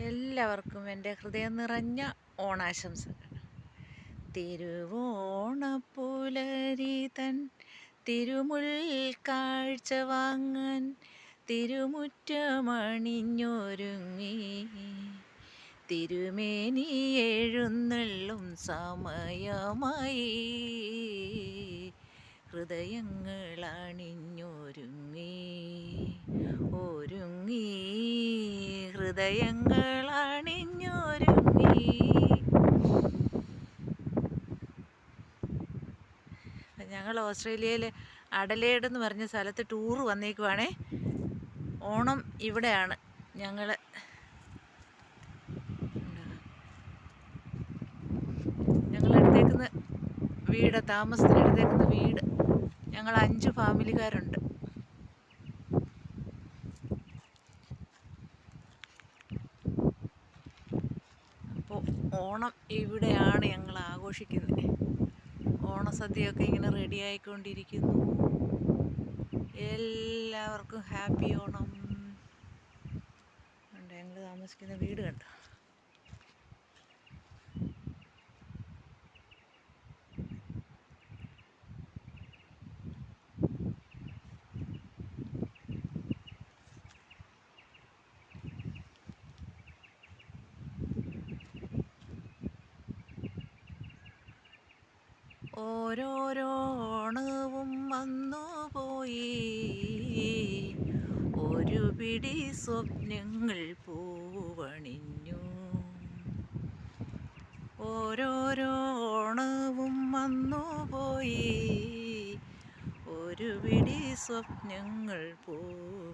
എല്ലാവർക്കും എന്റെ ഹൃദയം നിറഞ്ഞ ഓണാശംസകൾ. തിരുവോണപ്പുലരി തൻ തിരുമുൽ കാഴ്ച വാങ്ങാൻ തിരുമുറ്റമണിഞ്ഞൊരുങ്ങി. തിരുമേനി എഴുന്നള്ളും സമയമായി. ഹൃദയങ്ങൾ അണിഞ്ഞൊരുങ്ങി ഒരുങ്ങി ഹൃദയങ്ങൾ അണിഞ്ഞൊരുങ്ങി. ഞങ്ങൾ ഓസ്ട്രേലിയയിൽ അഡലേഡ് എന്ന് പറഞ്ഞ സ്ഥലത്ത് ടൂർ വന്നേക്കുവാണേ. ഓണം ഇവിടെയാണ് ഞങ്ങൾ ഞങ്ങളെടുത്തേക്കുന്ന വീട് താമസത്തിന് എടുത്തേക്കുന്ന വീട്. ഞങ്ങൾ അഞ്ച് ഫാമിലിക്കാരുണ്ട്. ഓണം ഇവിടെയാണ് ഞങ്ങൾ ആഘോഷിക്കുന്നത് ഓണസദ്യയൊക്കെ ഇങ്ങനെ റെഡി ആയിക്കൊണ്ടിരിക്കുന്നു. എല്ലാവർക്കും ഹാപ്പി ഓണം. ഞങ്ങൾ താമസിക്കുന്ന വീട് കണ്ടോ? ഓരോരോ ഓണവും വന്നു പോയി. ഒരു പിടി സ്വപ്നങ്ങൾ പൂവണിഞ്ഞു. ഓരോരോണവും വന്നു പോയി. ഒരു പിടി സ്വപ്നങ്ങൾ പൂവണിഞ്ഞു